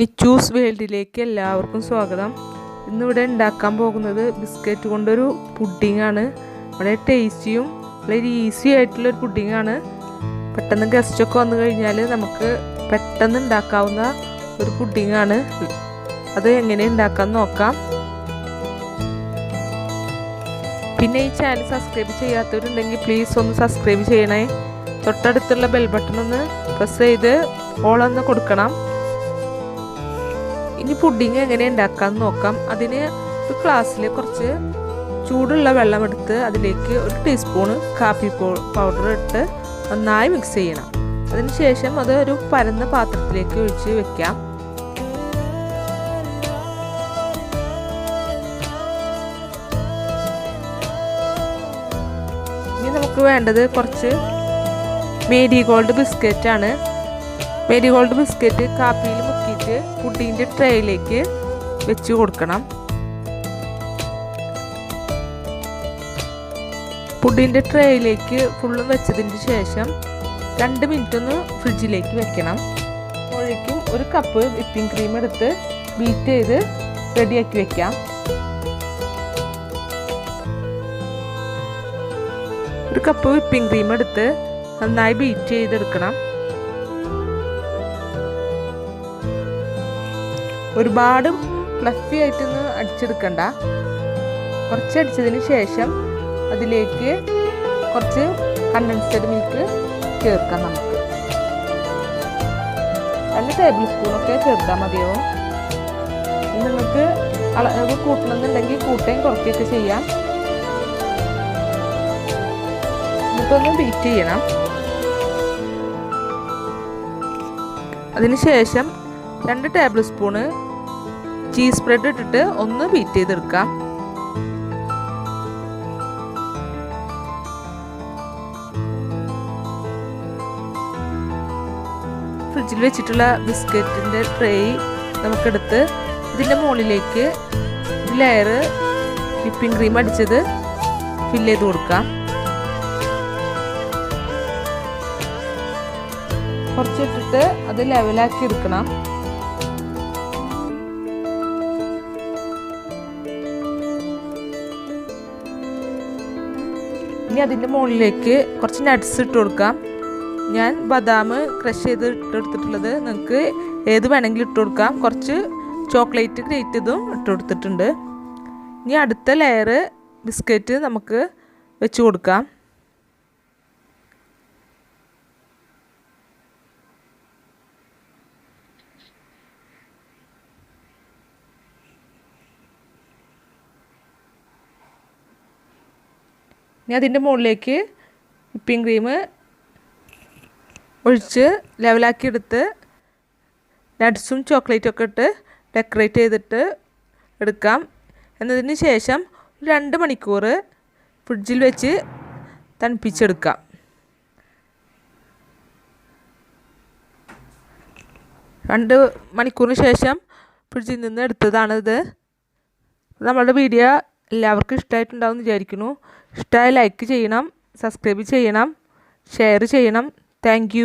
നിച്ചൂസ് വേൾഡിലേക്ക് എല്ലാവർക്കും സ്വാഗതം. ഇന്നിവിടെ ഉണ്ടാക്കാൻ പോകുന്നത് ബിസ്ക്കറ്റ് കൊണ്ടൊരു പുഡിംഗ് ആണ് വളരെ ടേസ്റ്റിയും വളരെ ഈസി ആയിട്ടുള്ളൊരു ആണ് പെട്ടെന്ന് ഗസ്റ്റൊക്കെ വന്നു കഴിഞ്ഞാൽ നമുക്ക് പെട്ടെന്ന് ഉണ്ടാക്കാവുന്ന ഒരു പുഡിംഗ് ആണ് അത് എങ്ങനെ ഉണ്ടാക്കാൻ നോക്കാം. പിന്നെ ഈ ചാനൽ സബ്സ്ക്രൈബ് ചെയ്യാത്തവരുണ്ടെങ്കിൽ പ്ലീസ് ഒന്ന് സബ്സ്ക്രൈബ് ചെയ്യണേ. തൊട്ടടുത്തുള്ള ബെൽ ബട്ടൺ ഒന്ന് പ്രസ് ചെയ്ത് ഓളൊന്ന് കൊടുക്കണം. ഇനി പുഡിങ് എങ്ങനെ ഉണ്ടാക്കാമെന്ന് നോക്കാം. അതിന് ഒരു ഗ്ലാസ്സിൽ കുറച്ച് ചൂടുള്ള വെള്ളം എടുത്ത് അതിലേക്ക് ഒരു ടീസ്പൂൺ കാപ്പി പൗഡർ ഇട്ട് നന്നായി മിക്സ് ചെയ്യണം. അതിനുശേഷം അത് ഒരു പരന്ന പാത്രത്തിലേക്ക് ഒഴിച്ച് വെക്കാം. ഇനി നമുക്ക് വേണ്ടത് കുറച്ച് മേരി ഗോൾഡ് ബിസ്ക്കറ്റ് ആണ് മേരി ഗോൾഡ് ബിസ്ക്കറ്റ് കാപ്പിയിൽ മുക്കിയിട്ട് പുഡിങ്ങിന്റെ ട്രേയിലേക്ക് വെച്ച് കൊടുക്കണം. പുഡിന്റെ ട്രേയിലേക്ക് ഫുള്ളും വെച്ചതിന് ശേഷം രണ്ട് മിനിറ്റ് ഒന്ന് ഫ്രിഡ്ജിലേക്ക് വെക്കണം. അപ്പോഴേക്കും ഒരു കപ്പ് വിപ്പിംഗ് ക്രീം എടുത്ത് ബീറ്റ് ചെയ്ത് റെഡിയാക്കി വെക്കാം. ഒരു കപ്പ് വിപ്പിംഗ് ക്രീം എടുത്ത് നന്നായി ബീറ്റ് ചെയ്തെടുക്കണം. ഒരുപാട് ഫ്ലഫി ആയിട്ടൊന്ന് അടിച്ചെടുക്കണ്ട. കുറച്ച് അടിച്ചതിന് ശേഷം അതിലേക്ക് കുറച്ച് കണ്ടൻസ്ഡ് മിൽക്ക് ചേർക്കാം നമുക്ക്. രണ്ട് ടേബിൾ സ്പൂണൊക്കെ ചേർത്താൽ മതിയാവും നിങ്ങൾക്ക് അളവ് കൂട്ടണമെന്നുണ്ടെങ്കിൽ കൂട്ടുകയും കുറയ്ക്കുകയൊക്കെ ചെയ്യാം. എന്നിട്ടൊന്ന് ബീറ്റ് ചെയ്യണം. അതിനുശേഷം രണ്ട് ടേബിൾ സ്പൂണ് ചീസ് സ്പ്രെഡ് ഇട്ടിട്ട് ഒന്ന് ബീറ്റ് ചെയ്തെടുക്കാം. ഫ്രിഡ്ജിൽ വെച്ചിട്ടുള്ള ബിസ്ക്കറ്റിന്റെ ട്രേ നമുക്കെടുത്ത് ഇതിന്റെ മുകളിലേക്ക് ലെയർ വിപ്പിംഗ് ക്രീം അടിച്ചത് ഫില്ല് ചെയ്ത് കൊടുക്കാം. കുറച്ചിട്ടിട്ട് അത് ലെവലാക്കി എടുക്കണം. ഇനി അതിന്റെ മുകളിലേക്ക് കുറച്ച് നട്ട്സ് ഇട്ട് കൊടുക്കാം. ഞാൻ ബദാം ക്രഷ് ചെയ്ത് ഇട്ടെടുത്തിട്ടുള്ളത് നിങ്ങൾക്ക് ഏത് വേണമെങ്കിലും ഇട്ട് കൊടുക്കാം. കുറച്ച് ചോക്ലേറ്റ് ഗ്രേറ്റ് ചെയ്തും ഇട്ട് കൊടുത്തിട്ടുണ്ട്. ഇനി അടുത്ത ലെയർ ബിസ്ക്കറ്റ് നമുക്ക് വെച്ച് കൊടുക്കാം. ഇനി അതിന്റെ മുകളിലേക്ക് വിപ്പിംഗ് ക്രീം ഒഴിച്ച് ലെവലാക്കി എടുത്ത് നട്ട്സും ചോക്ലേറ്റും ഒക്കെ ഇട്ട് ഡെക്കറേറ്റ് ചെയ്തിട്ട് എടുക്കാം. എന്നതിന് ശേഷം രണ്ട് മണിക്കൂർ ഫ്രിഡ്ജിൽ വെച്ച് തണുപ്പിച്ചെടുക്കാം. രണ്ട് മണിക്കൂറിന് ശേഷം ഫ്രിഡ്ജിൽ നിന്ന് എടുത്തതാണിത്. നമ്മളുടെ വീഡിയോ എല്ലാവർക്കും ഇഷ്ടമായിട്ടുണ്ടാവും വിചാരിക്കുന്നു. ഇഷ്ടമായി ലൈക്ക് ചെയ്യണം സബ്സ്ക്രൈബ് ചെയ്യണം ഷെയർ ചെയ്യണം. താങ്ക്